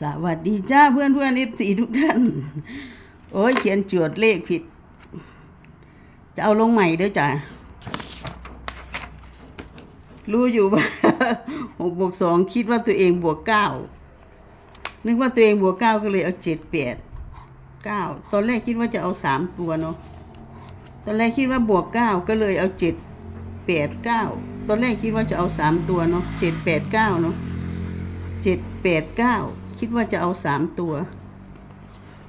สวัสดีจ้าเพื่อนเพื่อนเอฟซีทุกท่าน โอ้ยเขียนจวดเลขผิด จะเอาลงใหม่เด้อจ้ะรู้อยู่ว่าหกบวกสองคิดว่าตัวเองบวกเก้านึกว่าตัวเองบวกเก้าก็เลยเอาเจ็ดแปดเก้าตอนแรกคิดว่าจะเอาสามตัวเนาะตอนแรกคิดว่าบวกเก้าก็เลยเอาเจ็ดแปดเก้าตอนแรกคิดว่าจะเอาสามตัวเนาะเจ็ดแปดเก้าเนาะเจ็ดแปดเก้า คิดว่าจะเอาสามตัว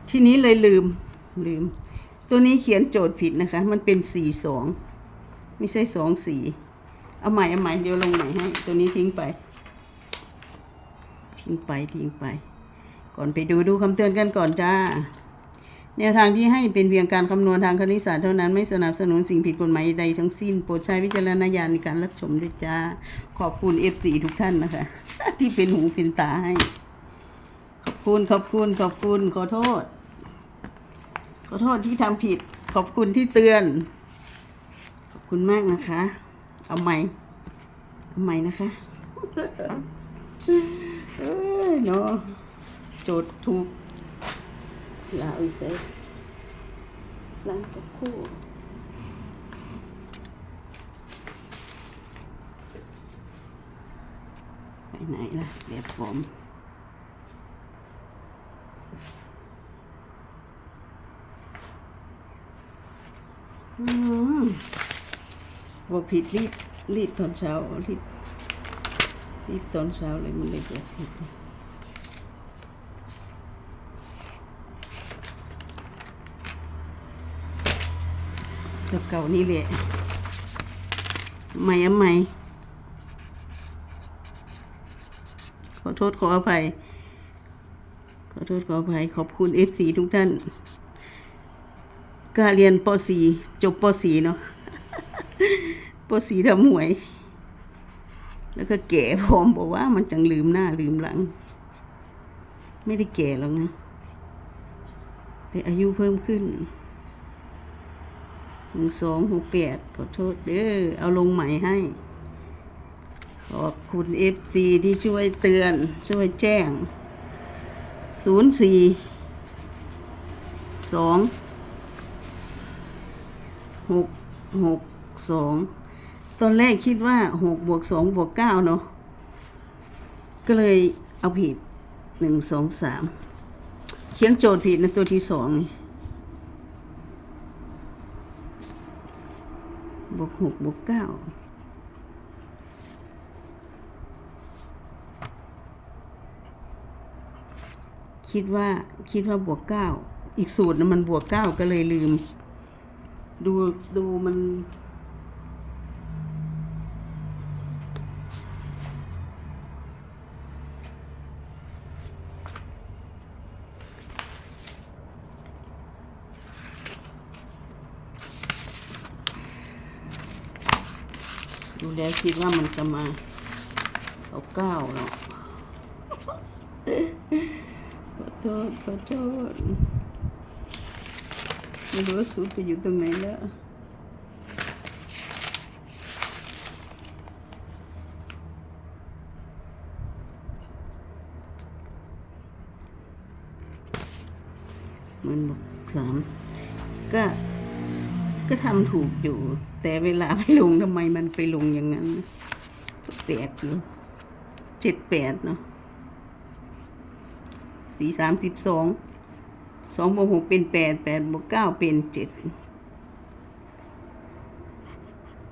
ทีนี้เลยลืมลืม ตัวนี้เขียนโจทย์ผิดนะคะ มันเป็นสี่สองไม่ใช่สองสี่เอาใหม่เอาใหม่เดี๋ยวลงใหม่ให้ ตัวนี้ทิ้งไป ทิ้งไปทิ้งไป ก่อนไปดูดูคำเตือนกันก่อนจ้าแนวทางที่ให้เป็นเพียงการคำนวณทางคณิตศาสตร์เท่านั้นไม่สนับสนุนสิ่งผิดกฎหมายใดทั้งสิ้น โปรดใช้วิจารณญาณในการรับชมด้วยจ้า ขอบคุณเอฟซีทุกท่านนะคะ ที่เป็นหูเป็นตาให้ คุณขอบคุณขอบคุณขอโทษ ขอโทษที่ทำผิด ขอบคุณที่เตือน ขอบคุณมากนะคะ เอาใหม่เอาใหม่นะคะเอ้ยเนาะโจทย์ถูกลาอีเซล้างกับคู่ไปไหนล่ะแบบผม บอกผิดรีบรีบตอนเช้ารีบรีบตอนเช้าเลยมันเลยบอกผิดกับเก่านี่แหละไม่อะไม่ขอโทษขออภัย ขอโทษขออภัย ขอบคุณเอฟซีทุกท่าน ก็เรียนป .4 จบป .4 เนาะป .4 ทำหวย แล้วก็แก่พร้อมบอกว่ามันจังลืมหน้าลืมหลัง ไม่ได้แก่หรอกนะ แต่อายุเพิ่มขึ้นหนึ่งสองหกแปดขอโทษเด้อเอาลงใหม่ให้ ขอบคุณเอฟซีที่ช่วยเตือน ช่วยแจ้งศูนย์สี่สอง หกหกสองตอนแรกคิดว่าหกบวกสองบวกเก้าเนาะก็เลยเอาผิดหนึ่งสองสามเขียนโจทย์ผิดนะตัวที่สองบวกหกบวกเก้าคิดว่าคิดว่าบวกเก้าอีกสูตรนะมันบวกเก้าก็เลยลืม ดูดูมัน ดูแล้วคิดว่ามันจะมาเอาเก้าเนาะขอโทษขอโทษ ไม่รู้ว่าสูตรไปอยู่ตรงไหนแล้วมันบอกสามก็ก็ทำถูกอยู่ แต่เวลาไปลงทำไมมันไปลงอย่างนั้นแปลกอยู่เจ็ดแปดเนาะสี่สามสิบสอง สองบวกหกเป็นแปดแปดบวกเก้าเป็นเจ็ด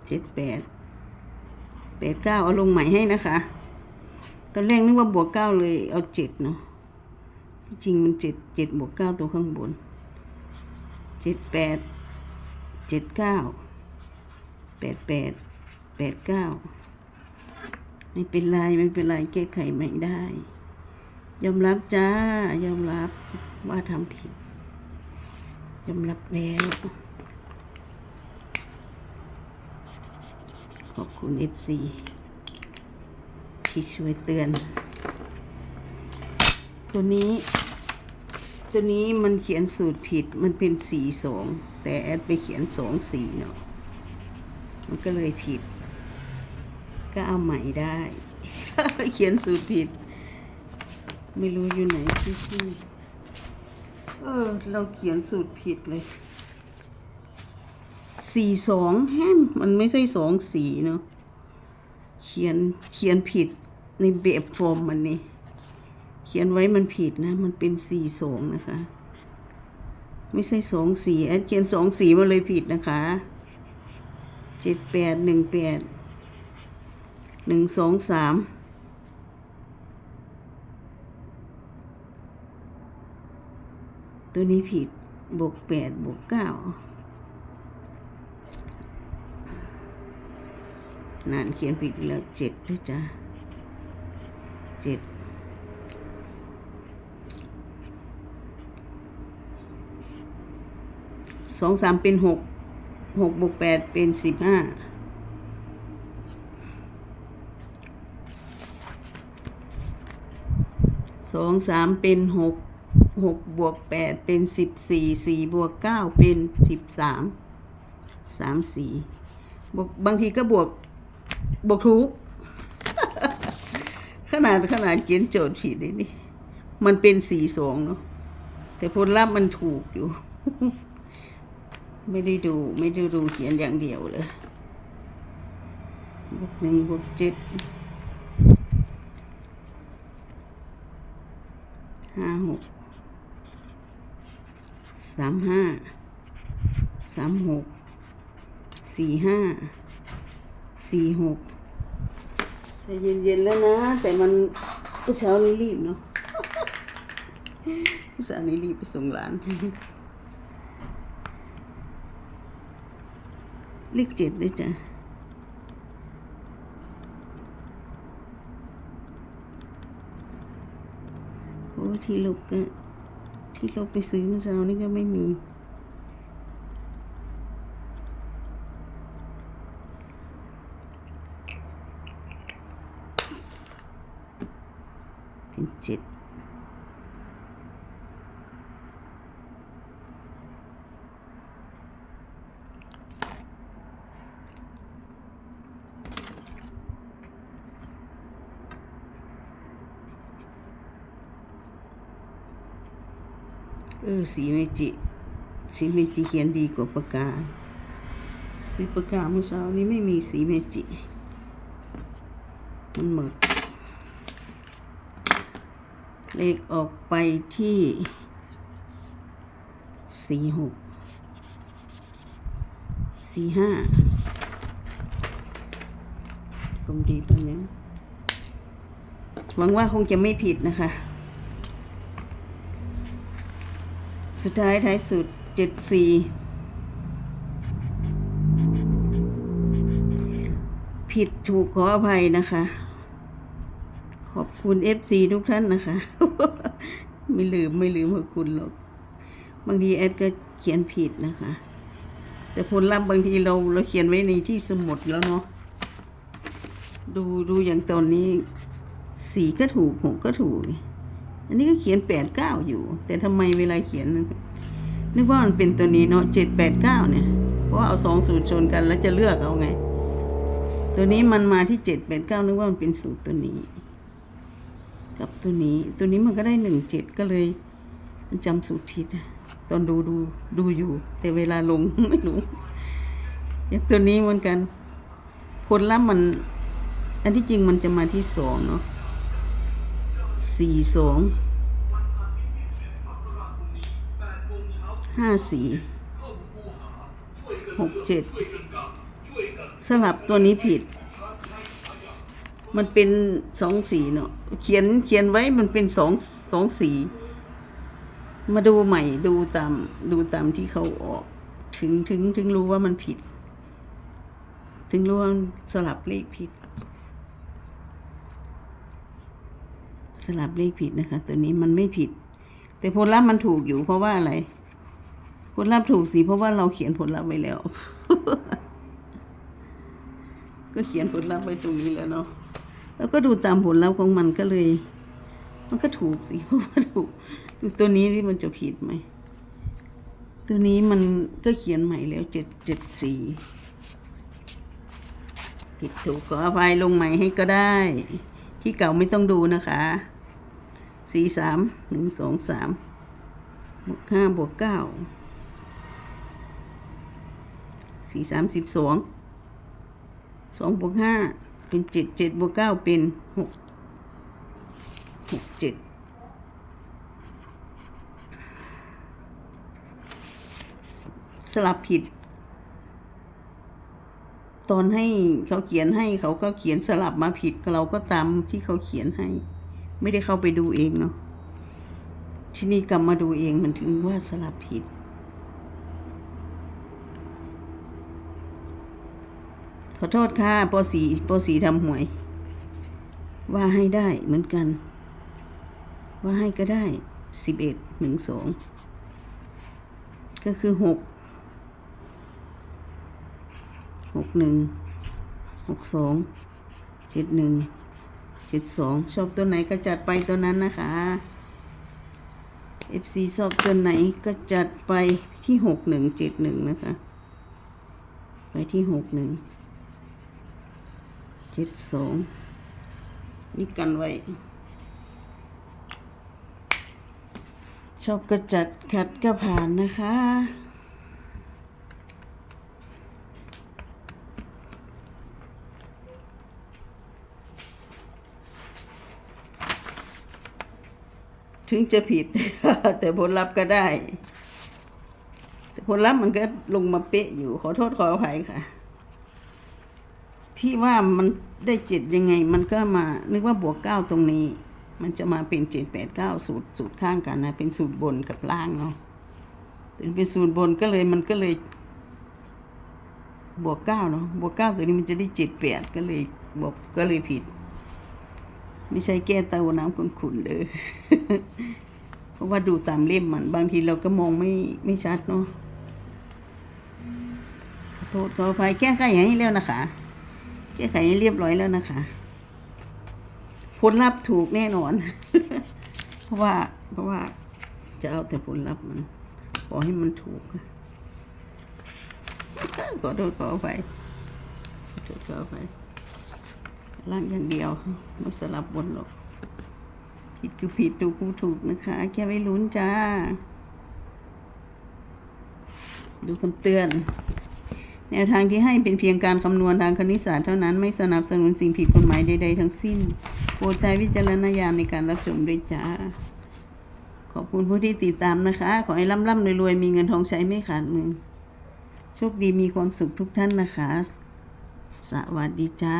เจ็ดแปดแปดเก้าเอาลงใหม่ให้นะคะ ตอนแรกนึกว่าบวกเก้าเลยเอาเจ็ดเนาะที่จริงมันเจ็ดเจ็ดบวกเก้าตัวข้างบนเจ็ดแปดเจ็ดเก้าแปดแปดแปดเก้าไม่เป็นไร ไม่เป็นไร แก้ไขไม่ได้ ยอมรับจ้า ยอมรับ ว่าทำผิดยอมรับแล้ว ขอบคุณเอฟซีที่ช่วยเตือน ตัวนี้ ตัวนี้มันเขียนสูตรผิดมันเป็นสี่สอง แต่แอดไปเขียนสองสี่เนาะมันก็เลยผิด ก็เอาใหม่ได้ เขียนสูตรผิด ไม่รู้อยู่ไหนที่ที่ เออ เราเขียนสูตรผิดเลย สี่สองแฮมมันไม่ใช่สองสีเนาะ เขียนเขียนผิดในแบบฟอร์มมันนี่ เขียนไว้มันผิดนะ มันเป็นสี่สองนะคะ ไม่ใช่สองสีแอดเขียนสองสีมาเลยผิดนะคะเจ็ดแปดหนึ่งแปดหนึ่งสองสาม ตัวนี้ผิดบวกแปดบวกเก้านั่นเขียนผิดแล้วเจ็ดด้วยจ้ะเจ็ดสองสามเป็นหกหกบวกแปดเป็นสิบห้าสองสามเป็นหก หกบวกแปดเป็นสิบสี่สี่บวกเก้าเป็นสิบสามสามสี่บวกบางทีก็บวกบวกทุก ขนาดขนาดเขียนโจทย์ผิดนี่ มันเป็นสี่สองเนาะแต่ผลลัพธ์มันถูกอยู่ ไม่ได้ดูไม่ได้ดูเขียนอย่างเดียวเลยบวกหนึ่งบวกเจ็ดห้าหก สามห้าสามหกสี่ห้าสี่หกแต่เย็นๆแล้วนะ แต่มันก็เช้านี้รีบเนาะเช้านี้รีบไปส่งหลานเลขเจ็ดด้วยจ้ะโอ้ที่ลบก็ ที่เราไปซื้อเมื่อเช้านี่ก็ไม่มี เออสีเมจิ สีเมจิเขียนดีกว่าปากกา สีปากกาเมื่อเช้านี้ไม่มีสีเมจิ มันหมด เลขออกไปที่สี่หกสี่ห้าตรงดีตรงนี้หวังว่าคงจะไม่ผิดนะคะ สุดท้ายท้ายสุดเจ็ดสี่ผิดถูกขออภัยนะคะ ขอบคุณเอฟซีทุกท่านนะคะ ไม่ลืมไม่ลืมขอบคุณหรอก บางทีแอดก็เขียนผิดนะคะ แต่ผลลัพธ์บางทีเราเราเขียนไว้ในที่สมุดแล้วเนาะดูดูอย่างตอนนี้สีก็ถูกหกก็ถูก อันนี้ก็เขียนแปดเก้าอยู่ แต่ทำไมเวลาเขียนนึกว่ามันเป็นตัวนี้เนาะเจ็ดแปดเก้าเนี่ย เพราะเอาสองสูตรชนกันแล้วจะเลือกเอาไง ตัวนี้มันมาที่เจ็ดแปดเก้านึกว่ามันเป็นสูตรตัวนี้ กับตัวนี้ตัวนี้มันก็ได้หนึ่งเจ็ดก็เลยมันจำสูตรผิดอะตอนดูดูดูอยู่ แต่เวลาลงไม่รู้อย่างตัวนี้เหมือนกันผลลัพธ์มัน อันที่จริงมันจะมาที่สองเนาะ สี่สองห้าสี่หกเจ็ดสลับตัวนี้ผิด มันเป็นสองสีเนาะเขียนเขียนไว้มันเป็นสองสองสี มาดูใหม่ดูตามดูตามที่เขาออก ถึงถึงถึงรู้ว่ามันผิด ถึงรู้ว่าสลับเลขผิด สลับเลขผิดนะคะ ตัวนี้มันไม่ผิด แต่ผลลัพธ์มันถูกอยู่เพราะว่าอะไร ผลลัพธ์ถูกสิเพราะว่าเราเขียนผลลัพธ์ไว้แล้ว ก็เขียนผลลัพธ์ไว้ตรงนี้แล้วเนาะแล้วก็ดูตามผลลัพธ์ของมันก็เลย มันก็ถูกสิเพราะว่าถูกดูตัวนี้ที่มันจะผิดไหมตัวนี้มันก็เขียนใหม่แล้วเจ็ดเจ็ดสี่ผิดถูกขออภัยลงใหม่ให้ก็ได้ ที่เก่าไม่ต้องดูนะคะ สี่สามหนึ่งสองสามบวกห้าบวกเก้าสี่สามสิบสองสองบวกห้าเป็นเจ็ดเจ็ดบวกเก้าเป็นหกหกเจ็ดสลับผิด ตอนให้เขาเขียนให้เขาก็เขียนสลับมาผิดเราก็ตามที่เขาเขียนให้ ไม่ได้เข้าไปดูเองเนาะที่นี้กลับมาดูเองมันถึงว่าสลับผิด ขอโทษค่ะปสีปสีทำหวย ว่าให้ได้เหมือนกัน ว่าให้ก็ได้สิบเอ็ดหนึ่งสองก็คือหกหกหนึ่งหกสองเจ็ดหนึ่ง เจ็ดสองชอบตัวไหนก็จัดไปตัวนั้นนะคะ FC ชอบตัวไหนก็จัดไปที่หกหนึ่งเจ็ดหนึ่งนะคะ ไปที่หกหนึ่งเจ็ดสองนี่กันไว้ ชอบก็จัดขัดก็ผ่านนะคะ ถึงจะผิด แต่ผลลัพธ์ก็ได้ แต่ผลลัพธ์มันก็ลงมาเป๊ะอยู่ ขอโทษขออภัยค่ะ ที่ว่ามันได้เจ็ดยังไง มันก็มา นึกว่าบวกเก้าตรงนี้ มันจะมาเป็นเจ็ดแปดเก้าสูตรสูตรข้างกันนะ เป็นสูตรบนกับล่างเนาะแต่เป็นสูตรบนก็เลยมันก็เลย บวกเก้าเนาะบวกเก้าตัวนี้มันจะได้เจ็ดแปดก็เลยบวกก็เลยผิด ไม่ใช่แก้เตาน้ำขุ่นๆเด้อเพราะว่าดูตามเล่มมัน บางทีเราก็มองไม่ไม่ชัดเนาะขอโทษขออภัยแก้ไขให้แล้วนะคะ แก้ไขให้เรียบร้อยแล้วนะคะผลลัพธ์ถูกแน่นอน เพราะว่า เพราะว่าจะเอาแต่ผลลัพธ์มันขอให้มันถูกขอโทษขออภัยขอโทษขออภัย ล่างอย่างเดียวไม่สลับบนหรอก ผิดคือผิดถูกคือถูกนะคะ แค่ไม่ลุ้นจ้า ดูคำเตือน แนวทางที่ให้เป็นเพียงการคำนวณทางคณิตศาสตร์เท่านั้นไม่สนับสนุนสิ่งผิดกฎหมายใด ๆ ทั้งสิ้น โปรดใช้วิจารณญาณในการรับชมด้วยจ้า ขอบคุณผู้ที่ติดตามนะคะ ขอให้ร่ำๆรวยๆมีเงินทองใช้ไม่ขาดมือโชคดีมีความสุขทุกท่านนะคะ สวัสดีจ้า